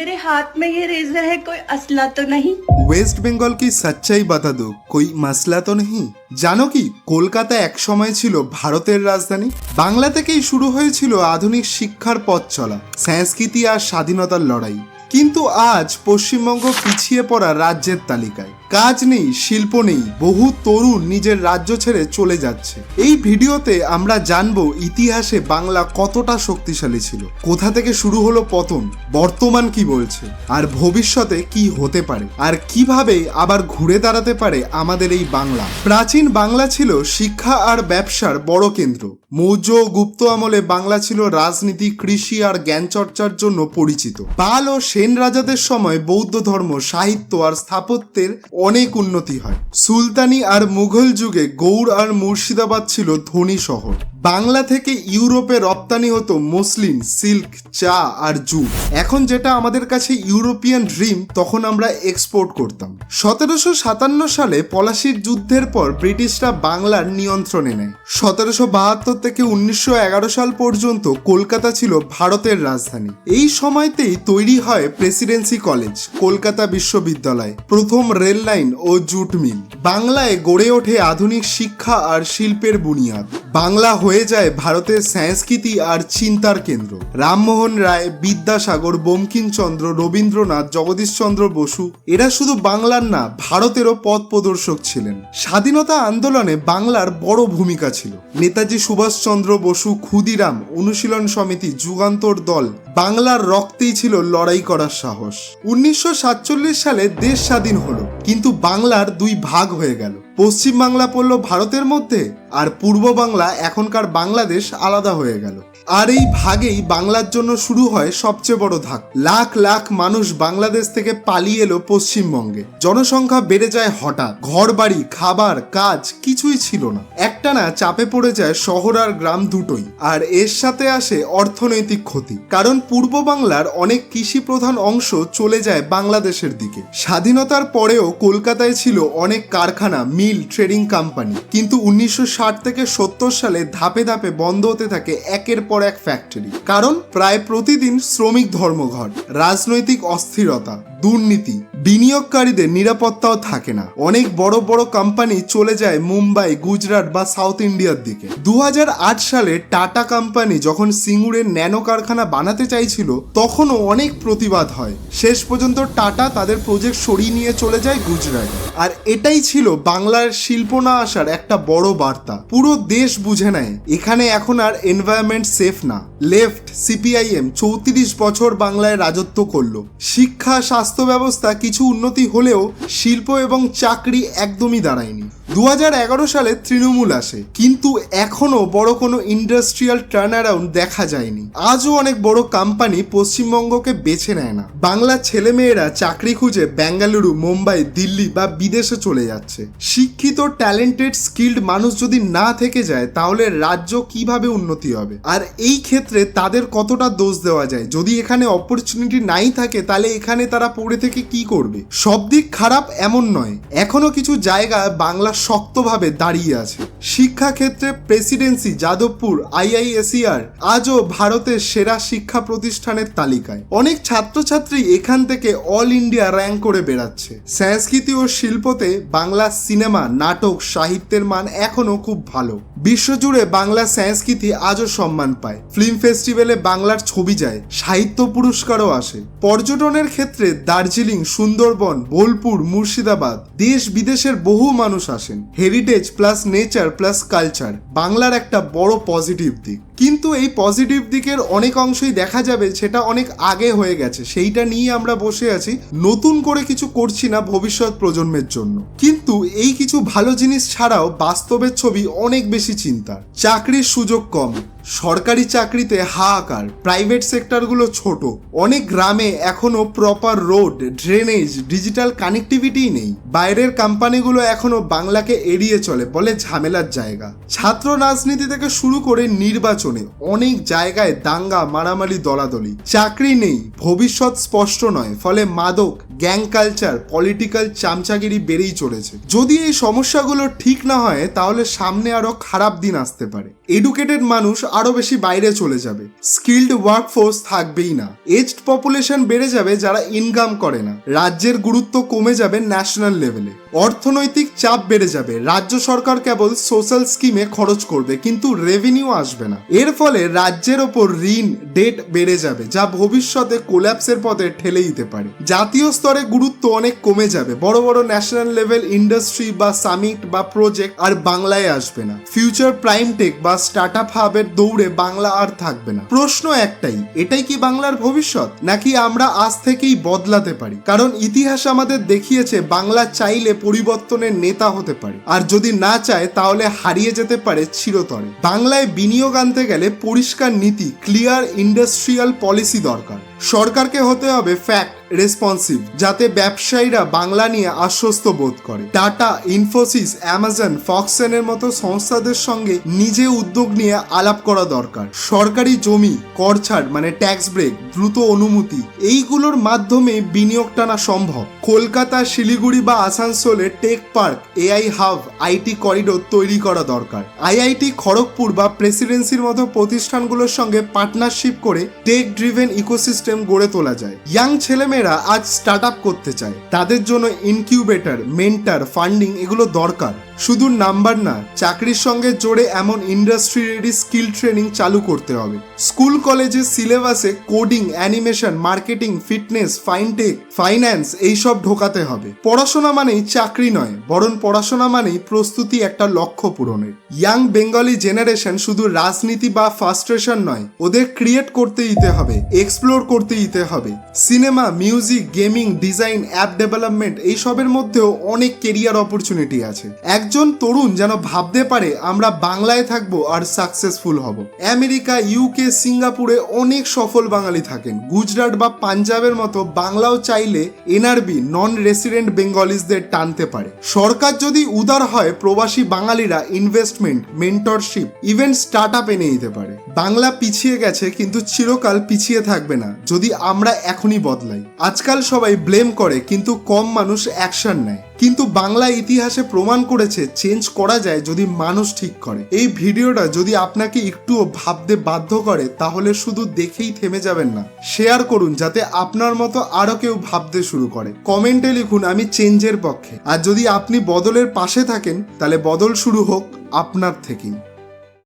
मेरे हाथ में ये रेजर है, कोई असला तो नहीं? वेस्ट बंगाल की सच्चाई बता दो, कोई मसला तो नहीं? জানো কি, কলকাতা এক সময় ছিল ভারতের রাজধানী। বাংলা থেকেই শুরু হয়েছিল আধুনিক শিক্ষার পথ চলা, সংস্কৃতি আর স্বাধীনতার লড়াই। কিন্তু আজ পশ্চিমবঙ্গ পিছিয়ে পড়া রাজ্যের তালিকায়। কাজ নেই, শিল্প নেই, বহু তরুণ নিজের রাজ্য ছেড়ে চলে যাচ্ছে। এই ভিডিওতে আমরা জানব ইতিহাসে বাংলা কতটা শক্তিশালী ছিল, কোথা থেকে শুরু হলো পতন, বর্তমান কি বলছে, আর ভবিষ্যতে কি হতে পারে, আর কীভাবে আবার ঘুরে দাঁড়াতে পারে আমাদের এই বাংলা। প্রাচীন বাংলা ছিল শিক্ষা আর ব্যবসার বড় কেন্দ্র। মৌর্য গুপ্ত আমলে বাংলা ছিল রাজনীতি, কৃষি আর জ্ঞান চর্চার জন্য পরিচিত। পাল ও সেন রাজাদের সময় বৌদ্ধ ধর্ম, সাহিত্য আর স্থাপত্যের অনেক উন্নতি হয়। সুলতানি আর মুঘল যুগে গৌড় আর মুর্শিদাবাদ ছিল ধনী শহর। বাংলা থেকে ইউরোপে রপ্তানি হতো মসলিন সিল্ক, চা আর জুট। এখন যেটা আমাদের কাছে ইউরোপিয়ান ড্রিম, তখন আমরা এক্সপোর্ট করতাম। সতেরোশো সাতান্ন সালে পলাশির যুদ্ধের পর ব্রিটিশরা বাংলার নিয়ন্ত্রণে নেয়। সতেরোশো বাহাত্তর থেকে উনিশশো এগারো সাল পর্যন্ত কলকাতা ছিল ভারতের রাজধানী। এই সময়তেই তৈরি হয় প্রেসিডেন্সি কলেজ, কলকাতা বিশ্ববিদ্যালয়, প্রথম রেল লাইন ও জুট মিল। বাংলায় গড়ে ওঠে আধুনিক শিক্ষা আর শিল্পের বুনিয়াদ। বাংলা হয়ে যায় ভারতের সংস্কৃতি আর চিন্তার কেন্দ্র। রামমোহন রায়, বিদ্যাসাগর, বঙ্কিমচন্দ্র, রবীন্দ্রনাথ, জগদীশচন্দ্র বসু, এরা শুধু বাংলার না, ভারতেরও পথ প্রদর্শক ছিলেন। স্বাধীনতা আন্দোলনে বাংলার বড় ভূমিকা ছিল। নেতাজি সুভাষচন্দ্র বসু ক্ষুদিরাম অনুশীলন সমিতি যুগান্তর দল বাংলার রক্তেই ছিল লড়াই করার সাহস। উনিশশো সাতচল্লিশ সালে দেশ স্বাধীন হলো, কিন্তু বাংলার দুই ভাগ হয়ে গেল। পশ্চিম বাংলা পড়ল ভারতের মধ্যে আর পূর্ব বাংলা এখনকার বাংলাদেশ আলাদা হয়ে গেল। আর এই ভাগেই বাংলার জন্য শুরু হয় সবচেয়ে বড় ধাক। লাখ লাখ মানুষ বাংলাদেশ থেকে পালিয়ে এলো পশ্চিমবঙ্গে। জনসংখ্যা বেড়ে যায় হঠাৎ। ঘর বাড়ি খাবার, কাজ কিছুই ছিল না। একটানা চাপে পড়ে যায় শহর আর গ্রাম দুটোই, আর এর সাথে আসে অর্থনৈতিক ক্ষতি। কারণ পূর্ব বাংলার অনেক কৃষি প্রধান অংশ চলে যায় বাংলাদেশের দিকে। স্বাধীনতার পরেও কলকাতায় ছিল অনেক কারখানা, মিল, ট্রেডিং কোম্পানি। কিন্তু উনিশশো ষাট থেকে সত্তর সালে ধাপে ধাপে বন্ধ হতে থাকে একের পর এক ফ্যাক্টরি। কারণ প্রায় প্রতিদিন শ্রমিক ধর্মঘট, রাজনৈতিক অস্থিরতা। দুর্নীতি। বিনিয়োগকারীদের নিরাপত্তাও থাকে না। অনেক বড় বড় কোম্পানি চলে যায় মুম্বাই, গুজরাট বা সাউথ ইন্ডিয়ার দিকে। দুহাজার আট সালে টাটা কোম্পানি যখন সিঙ্গুরের ন্যানো কারখানা বানাতে চাইছিল, তখনও অনেক প্রতিবাদ হয়। শেষ পর্যন্ত টাটা তাদের প্রজেক্ট সরিয়ে নিয়ে চলে যায় গুজরাট। আর এটাই ছিল বাংলার শিল্প না আসার একটা বড় বার্তা। পুরো দেশ বুঝে নেয়, এখানে এখন আর এনভায়রনমেন্ট সেফ না। লেফট সিপিআইএম চৌত্রিশ বছর বাংলায় রাজত্ব করল। শিক্ষা, স্বাস্থ্য ব্যবস্থা কিছু উন্নতি হলেও শিল্প এবং চাকরি একদমই দাঁড়ায়নি। দুহাজার এগারো সালে তৃণমূল আসে, কিন্তু এখনও বড় কোনো ইন্ডাস্ট্রিয়াল টার্ন অ্যারাউন্ড দেখা যায়নি। আজও অনেক বড় কোম্পানি পশ্চিমবঙ্গকে বেছে নেয় না। বাংলার ছেলেমেয়েরা চাকরি খুঁজে বেঙ্গালুরু, মুম্বাই, দিল্লি বা বিদেশে চলে যাচ্ছে। শিক্ষিত ট্যালেন্টেড স্কিল্ড মানুষ যদি না থেকে যায়, তাহলে রাজ্য কীভাবে উন্নতি হবে? আর এই ক্ষেত্রে তাদের কতটা দোষ দেওয়া যায়? যদি এখানে অপরচুনিটি নাই থাকে, তাহলে এখানে তারা পড়ে থেকে কি করবে? সব দিক খারাপ এমন নয়। এখনও কিছু জায়গা বাংলা শক্তভাবে দাঁড়িয়ে আছে। শিক্ষাক্ষেত্রে প্রেসিডেন্সি যাদবপুর আইআইএসিআর আজও ভারতের সেরা শিক্ষা প্রতিষ্ঠানের তালিকায়। অনেক ছাত্রছাত্রী এখান থেকে অল ইন্ডিয়া র্যাঙ্ক করে বেড়াচ্ছে। সংস্কৃতি ও শিল্পতে বাংলা সিনেমা, নাটক, সাহিত্যের মান এখনও খুব ভালো। বিশ্বজুড়ে বাংলা সংস্কৃতি আজও সম্মান পায়। ফিল্ম ফেস্টিভ্যালে বাংলার ছবি যায়, সাহিত্য পুরস্কারও আসে। পর্যটনের ক্ষেত্রে দার্জিলিং, সুন্দরবন, বোলপুর, মুর্শিদাবাদ, দেশ বিদেশের বহু মানুষ আসেন। Heritage plus nature plus culture, বাংলার একটা বড় পজিটিভ দিক। কিন্তু এই পজিটিভ দিকের অনেক অংশই দেখা যাবে, সেটা অনেক আগে হয়ে গেছে। সেইটা নিয়ে আমরা বসে আছি। নতুন করে কিছু করছি না ভবিষ্যৎ প্রজন্মের জন্য। কিন্তু এই কিছু ভালো জিনিস ছাড়াও বাস্তবের ছবি অনেক বেশি চিন্তার। চাকরির সুযোগ কম। সরকারি চাকরিতে হাহাকার প্রাইভেট সেক্টরগুলো ছোট, অনেক গ্রামে এখনও proper road drainage digital connectivity নেই। বাইরের কোম্পানিগুলো এখনও বাংলাকে এড়িয়ে চলে, বলে ঝামেলার জায়গা। ছাত্র রাজনীতি থেকে শুরু করে নির্বাচনে অনেক জায়গায় দাঙ্গা, মারামারি, দলাদলি। চাকরি নেই, ভবিষ্যৎ স্পষ্ট নয়, ফলে মাদক গ্যাং কালচার পলিটিক্যাল চামচাগিরি বেড়েই চলেছে। যদি এই সমস্যাগুলো ঠিক না হয়, তাহলে সামনে আরও খারাপ দিন আসতে পারে। এডুকেটেড মানুষ আরও বেশি বাইরে চলে যাবে। স্কিল্ড ওয়ার্কফোর্স থাকবেই না। এজড পপুলেশন বেড়ে যাবে যারা ইনকাম করে না। রাজ্যের গুরুত্ব কমে যাবে ন্যাশনাল লেভেলে অর্থনৈতিক চাপ বেড়ে যাবে। রাজ্য সরকার কেবল সোশ্যাল স্কিমে খরচ করবে, কিন্তু রেভিনিউ আসবে না। এর ফলে রাজ্যের ওপর ঋণ ডেট বেড়ে যাবে, যা ভবিষ্যতে কোল্যাপসের পথে ঠেলে দিতে পারে। জাতীয় স্তরে গুরুত্ব অনেক কমে যাবে। বড় বড় ন্যাশনাল লেভেল ইন্ডাস্ট্রি বা সামিট বা প্রজেক্ট আর বাংলায় আসবে না। ফিউচার প্রাইম টেক বা স্টার্ট আপ হাবের দৌড়ে বাংলা আর থাকবে না। প্রশ্ন একটাই, এটাই কি বাংলার ভবিষ্যৎ? নাকি আমরা আজ থেকেই বদলাতে পারি? কারণ ইতিহাস আমাদের দেখিয়েছে, বাংলা চাইলে পরিবর্তনের নেতা হতে পারে। আর যদি না চায়, তাহলে হারিয়ে যেতে পারে চিরতরে। বাংলায় বিনিয়োগ আনতে গেলে পরিষ্কার নীতি ক্লিয়ার ইন্ডাস্ট্রিয়াল পলিসি দরকার। সরকারকে হতে হবে ফ্যাক্ট রেসপন্সিভ যাতে ব্যবসায়ীরা বাংলা নিয়ে আশ্বস্ত বোধ করে। টাটা ইনফোসিস অ্যামাজন ফক্সেনের মতো সংস্থাদের সঙ্গে নিজে উদ্যোগ নিয়ে আলাপ করা দরকার। সরকারি জমি, কর ছাড় মানে ট্যাক্স ব্রেক দ্রুত অনুমতি, এইগুলোর মাধ্যমে বিনিয়োগ টানা সম্ভব। কলকাতা, শিলিগুড়ি বা আসানসোলে tech park AI hub IT corridor তৈরি করা দরকার। আইআইটি খড়গপুর বা প্রেসিডেন্সির মতো প্রতিষ্ঠানগুলোর সঙ্গে পার্টনারশিপ করে টেক ড্রিভেন ইকোসিস্টেম গড়ে তোলা যায়। ইয়াং ছেলেমেয়েরা আজ স্টার্ট আপ করতে চায়। তাদের জন্য ইনকিউবেটর মেন্টার ফান্ডিং এগুলো দরকার। শুধু নাম্বার না, চাকরির সঙ্গে জোড়ে এমন ইন্ডাস্ট্রি রেডি স্কিল ট্রেনিং চালু করতে হবে। স্কুল, কলেজের সিলেবাসে coding, animation, marketing, fitness fintech finance এইসব ঢোকাতে হবে। পড়াশোনা মানেই চাকরি নয়, বরং পড়াশোনা মানেই প্রস্তুতি একটা লক্ষ্য পূরণের। ইয়াং বেঙ্গলি জেনারেশন শুধু রাজনীতি বা ফাস্ট্রেশন নয়, ওদের ক্রিয়েট করতে দিতে হবে, এক্সপ্লোর করতে দিতে হবে। Cinema, music, gaming, design, app development এইসবের মধ্যেও অনেক কেরিয়ার অপরচুনিটি আছে। একজন তরুণ যেন ভাবতে পারে, আমরা বাংলায় থাকব আর সাকসেসফুল হব। আমেরিকা ইউকে সিঙ্গাপুরে অনেক সফল বাঙালি থাকেন। গুজরাট বা পাঞ্জাবের মতো বাংলাও চাইলে এনআরবি নন রেসিডেন্ট বেঙ্গলিজদের টানতে পারে। সরকার যদি উদার হয়, প্রবাসী বাঙালিরা investment mentorship even start up এনে দিতে পারে। বাংলা পিছিয়ে গেছে, কিন্তু চিরকাল পিছিয়ে থাকবে না, যদি আমরা এখনই বদলাই। আজকাল সবাই ব্লেম করে, কিন্তু কম মানুষ অ্যাকশন নেয়। কিন্তু বাংলা ইতিহাসে প্রমাণ করেছে চেঞ্জ করা যায় যদি মানুষ ঠিক করে। এই ভিডিওটা যদি আপনাকে একটুও ভাবতে বাধ্য করে, তাহলে শুধু দেখেই থেমে যাবেন না। শেয়ার করুন যাতে আপনার মতো আরও কেউ ভাবতে শুরু করে। কমেন্টে লিখুন, আমি চেঞ্জের পক্ষে। আর যদি আপনি বদলের পাশে থাকেন, তাহলে বদল শুরু হোক আপনার থেকেই।